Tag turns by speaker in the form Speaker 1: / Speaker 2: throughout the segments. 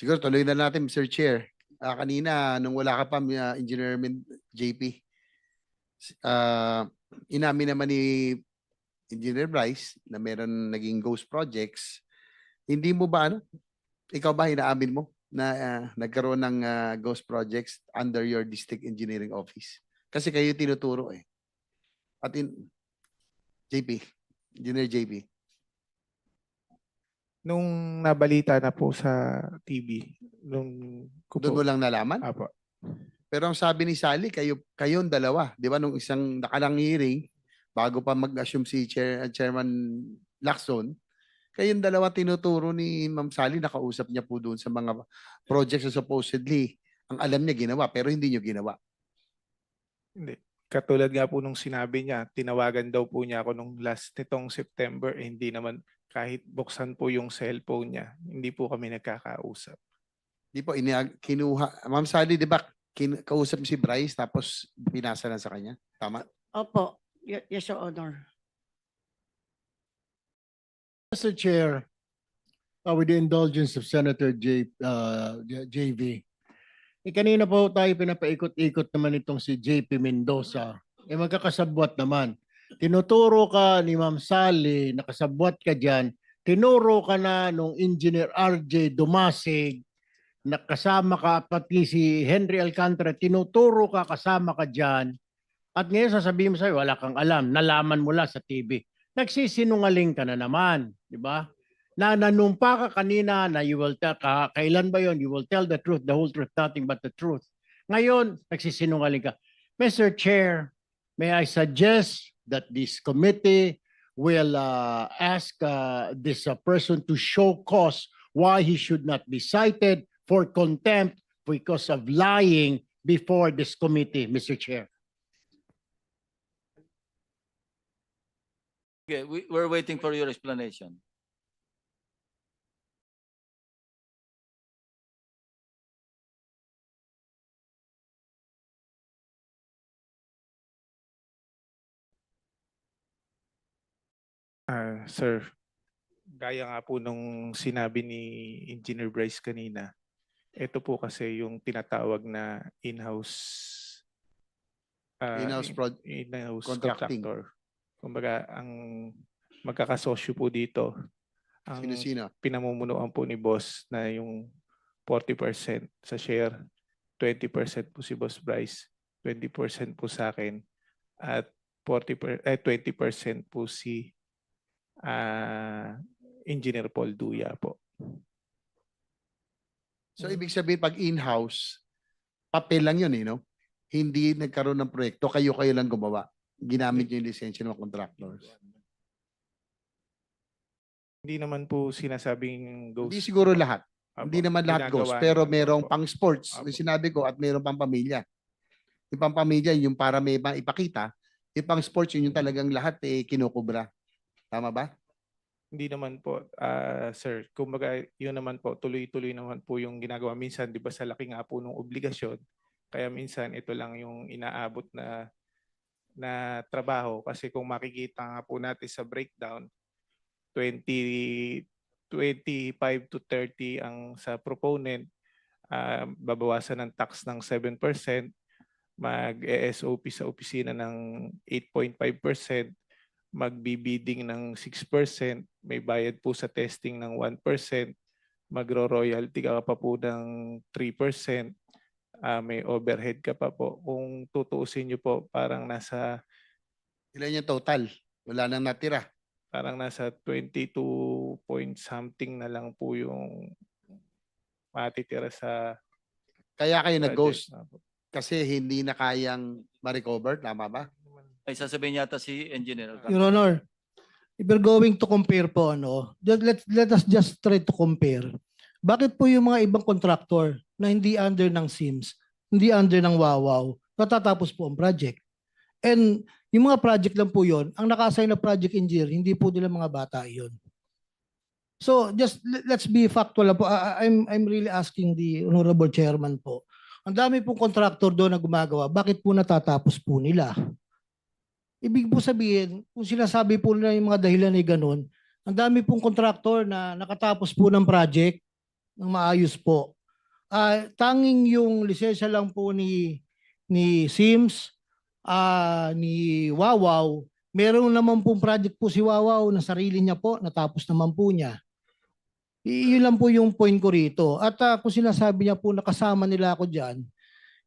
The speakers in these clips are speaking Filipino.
Speaker 1: Siguro tuloy na natin, Mr. Chair. Ah, kanina, nung wala ka pa, uh, Engineer JP, s- ah, inamin naman ni Engineer Bryce na meron naging ghost projects. Hindi mo ba, ano? Ikaw ba inaamin mo na ah, nagkaroon ng ah, ghost projects under your district engineering office? Kasi kayo tinuturo eh. At in, JP, Engineer JP.
Speaker 2: Nung nabalita na po sa TV, nung ko
Speaker 1: Doon
Speaker 2: po,
Speaker 1: mo lang nalaman?
Speaker 2: Apo.
Speaker 1: Pero ang sabi ni Sally, kayo kayong dalawa, 'di ba nung isang nakalang hearing bago pa mag-assume si Chair, Chairman Lacson, kayong dalawa tinuturo ni Ma'am Sally nakausap niya po doon sa mga projects na supposedly ang alam niya ginawa pero hindi niyo ginawa.
Speaker 2: Hindi. Katulad nga po nung sinabi niya, tinawagan daw po niya ako nung last nitong September, eh, hindi naman kahit buksan po yung cellphone niya, hindi po kami nagkakausap.
Speaker 1: Di po ina kinuha Ma'am Sally, 'di ba? Kin, kausap si Bryce tapos pinasa na sa kanya. Tama?
Speaker 3: Opo, Ye- yes, Your Honor.
Speaker 4: Mr. Chair, uh, with the indulgence of Senator J, uh, J- JV, eh, kanina po tayo pinapaikot-ikot naman itong si JP Mendoza. Eh magkakasabwat naman. Tinuturo ka ni Ma'am Sally, nakasabwat ka dyan. Tinuro ka na nung Engineer RJ Dumasig, nakasama ka pati si Henry Alcantara, tinuturo ka, kasama ka dyan. At ngayon sasabihin mo sa'yo, wala kang alam, nalaman mo lang sa TV nagsisinungaling ka na naman, di ba? Na nanumpa ka kanina na you will tell, ka, kailan ba yon? You will tell the truth, the whole truth, nothing but the truth. Ngayon, nagsisinungaling ka. Mr. Chair, may I suggest that this committee will uh, ask uh, this uh, person to show cause why he should not be cited for contempt because of lying before this committee, Mr. Chair.
Speaker 5: Okay, we, we're waiting for your explanation.
Speaker 2: Ah, sir, gaya nga po nung sinabi ni Engineer Bryce kanina, ito po kasi yung tinatawag na in-house ah,
Speaker 1: In-house
Speaker 2: in-
Speaker 1: prod-
Speaker 2: in-house
Speaker 1: contracting.
Speaker 2: contractor. Kumbaga, ang magkakasosyo po dito, ang
Speaker 1: Sino-sino?
Speaker 2: pinamumunuan po ni boss na yung 40% sa share, 20% po si Boss Bryce, 20% po sa akin, at 40 per, eh, 20% po si ah Engineer Paul Duya po.
Speaker 1: So ibig sabihin pag in-house, papel lang yun eh, no? Hindi nagkaroon ng proyekto, kayo-kayo lang gumawa. Ginamit niyo yung lisensya ng mga contractors.
Speaker 2: Hindi naman po sinasabing ghost.
Speaker 1: Hindi siguro lahat.
Speaker 2: Apo,
Speaker 1: Hindi naman lahat ghost,
Speaker 2: ginagawa
Speaker 1: pero
Speaker 2: naman
Speaker 1: merong
Speaker 2: po.
Speaker 1: pang sports,
Speaker 2: Apo.
Speaker 1: yung sinabi ko, at merong pang pamilya. Yung pang pamilya, yung para may ipakita. Yung pang sports, yun yung talagang lahat eh, kinukubra. Tama ba?
Speaker 2: Hindi naman po, ah, sir. Kumbaga, yun naman po, tuloy-tuloy naman po yung ginagawa. Minsan, di ba, sa laki nga po ng obligasyon, kaya minsan ito lang yung inaabot na na trabaho. Kasi kung makikita nga po natin sa breakdown, 20, 25 to 30 ang sa proponent, ah, babawasan ng tax ng 7%, mag-ESOP sa opisina ng 8.5%, magbibidding ng 6%, may bayad po sa testing ng 1%, magro-royalty ka pa po ng 3%, ah, may overhead ka pa po. Kung tutuusin niyo po, parang nasa
Speaker 1: Ilan yung total? Wala nang natira.
Speaker 2: parang nasa 22 point something na lang po yung matitira sa
Speaker 1: Kaya kayo nag-ghost kasi hindi na kayang ma-recover. Tama ba?
Speaker 5: Ay sasabihin yata si Engineer.
Speaker 6: Your Honor, if we're going to compare po, ano, just, let, let us just try to compare. Bakit po yung mga ibang contractor na hindi under ng SIMS, hindi under ng Wawaw, natatapos po ang project? And yung mga project lang po yon, ang naka-assign na project engineer, hindi po nila mga bata yon. So just let- let's be factual po. I- I'm I'm really asking the honorable chairman po. Ang dami pong contractor doon na gumagawa, bakit po natatapos po nila? Ibig po sabihin, kung sinasabi po nila yung mga dahilan ay ganun, ang dami pong contractor na nakatapos po ng project ng maayos po. Ah, tanging yung lisensya lang po ni ni Sims, ah ni Wawaw, meron naman pong project po si Wawaw na sarili niya po, natapos naman po niya. I- Yun lang po yung point ko rito. At ah, kung sinasabi niya po nakasama nila ako diyan,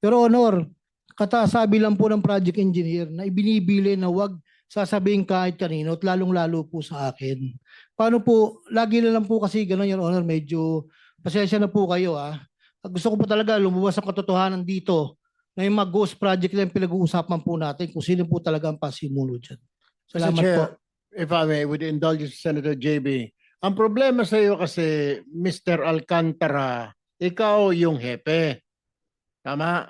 Speaker 6: Your Honor, katasabi lang po ng project engineer na ibinibili na wag sasabihin kahit kanino at lalong-lalo po sa akin. Paano po, lagi na lang po kasi gano'n, Your Honor, medyo pasensya na po kayo ah. Gusto ko po talaga lumabas ang katotohanan dito na yung mga ghost project na yung pinag-uusapan po natin kung sino po talaga ang pasimuno dyan.
Speaker 4: Mr.
Speaker 6: Salamat
Speaker 4: Chair,
Speaker 6: po.
Speaker 4: if I may, with the indulgence Senator JB, ang problema sa iyo kasi, Mr. Alcantara, ikaw yung hepe. Tama?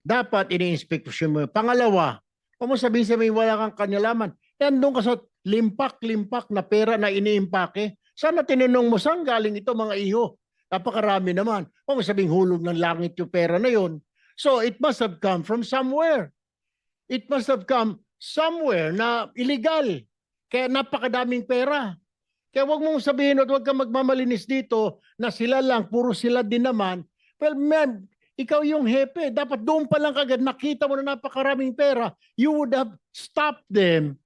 Speaker 4: Dapat ini-inspection mo. Pangalawa, kung mo sabihin sa may wala kang kanyalaman, yan doon ka sa limpak-limpak na pera na iniimpake. Sana tinanong mo saan galing ito mga iho. Napakarami naman. Kung mo sabihin hulog ng langit yung pera na yon. So it must have come from somewhere. It must have come somewhere na illegal. Kaya napakadaming pera. Kaya wag mong sabihin at wag kang magmamalinis dito na sila lang, puro sila din naman. Well, ma'am, ikaw yung hepe. Dapat doon pa lang kagad nakita mo na napakaraming pera. You would have stopped them.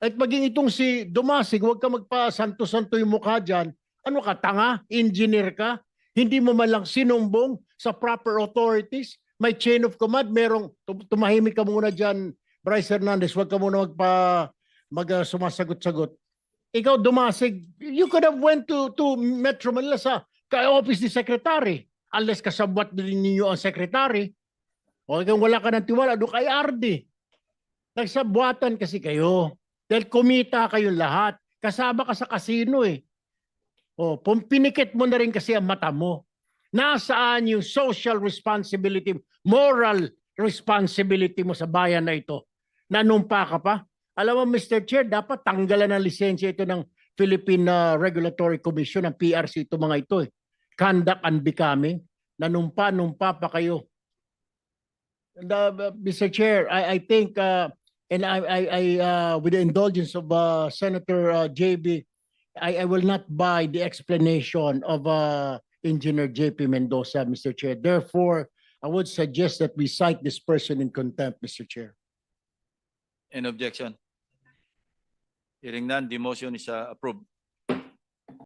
Speaker 4: At maging itong si Dumasig, wag ka magpa-santo-santo yung mukha dyan. Ano ka, tanga? Engineer ka? Hindi mo man lang sinumbong sa proper authorities? May chain of command, merong tum- tumahimik ka muna dyan, Bryce Hernandez, wag ka muna magpa mag uh, sumasagot-sagot. Ikaw dumasig, you could have went to to Metro Manila sa office ni secretary unless kasabwat din ninyo ang secretary. O kung wala ka ng tiwala, doon kay RD. Nagsabwatan kasi kayo. Dahil kumita kayong lahat. Kasama ka sa kasino eh. O, pum- pinikit mo na rin kasi ang mata mo. Nasaan yung social responsibility, moral responsibility mo sa bayan na ito? Nanumpa ka pa? Alam mo, Mr. Chair, dapat tanggalan ng lisensya ito ng Philippine uh, Regulatory Commission, ng PRC, ito mga ito eh. Conduct unbecoming. Nanumpa-numpa pa kayo. And, uh, Mr. Chair, I, I think, uh, and I, I, I uh, with the indulgence of uh, Senator uh, JB, I, I will not buy the explanation of uh, Engineer JP Mendoza, Mr. Chair. Therefore, I would suggest that we cite this person in contempt, Mr. Chair.
Speaker 5: Any objection? Hearing none, the motion is uh, approved.